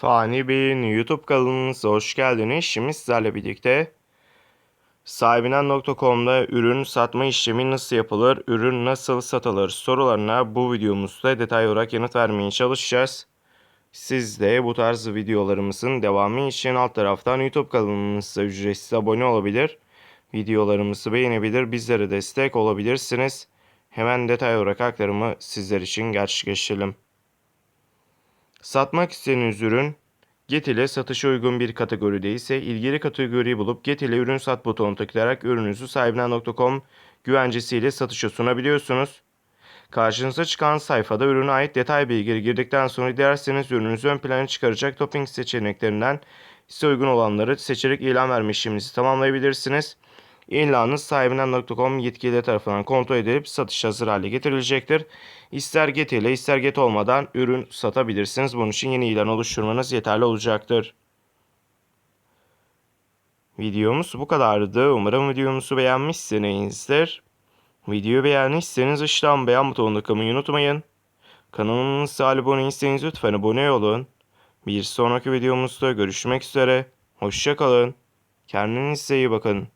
Fani Bey'in YouTube kanalınıza hoş geldiniz. Şimdi sizlerle birlikte sahibinden.com'da ürün satma işlemi nasıl yapılır, ürün nasıl satılır sorularına bu videomuzda detay olarak yanıt vermeye çalışacağız. Siz de bu tarz videolarımızın devamı için alt taraftan YouTube kanalımıza ücretsiz abone olabilir. Videolarımızı beğenebilir, bizlere destek olabilirsiniz. Hemen detay olarak aktarımı sizler için gerçekleştirelim. Satmak istediğiniz ürün Get ile satışa uygun bir kategoride ise ilgili kategoriyi bulup Get ile ürün sat butonuna tıklayarak ürününüzü sahibinden.com güvencesiyle satışa sunabiliyorsunuz. Karşınıza çıkan sayfada ürüne ait detay bilgileri girdikten sonra dilerseniz ürününüzü ön plana çıkaracak topping seçeneklerinden size uygun olanları seçerek ilan verme işleminizi tamamlayabilirsiniz. İlanınız sahibinden.com yetkili tarafından kontrol edilip satış hazır hale getirilecektir. İster get ile ister get olmadan ürün satabilirsiniz. Bunun için yeni ilan oluşturmanız yeterli olacaktır. Videomuz bu kadardı. Umarım videomuzu beğenmişsinizdir. Videoyu beğendiyseniz aşağıdan beğen butonuna tıklamayı unutmayın. Kanalımıza abone değilseniz lütfen abone olun. Bir sonraki videomuzda görüşmek üzere. Hoşçakalın. Kendinize iyi bakın.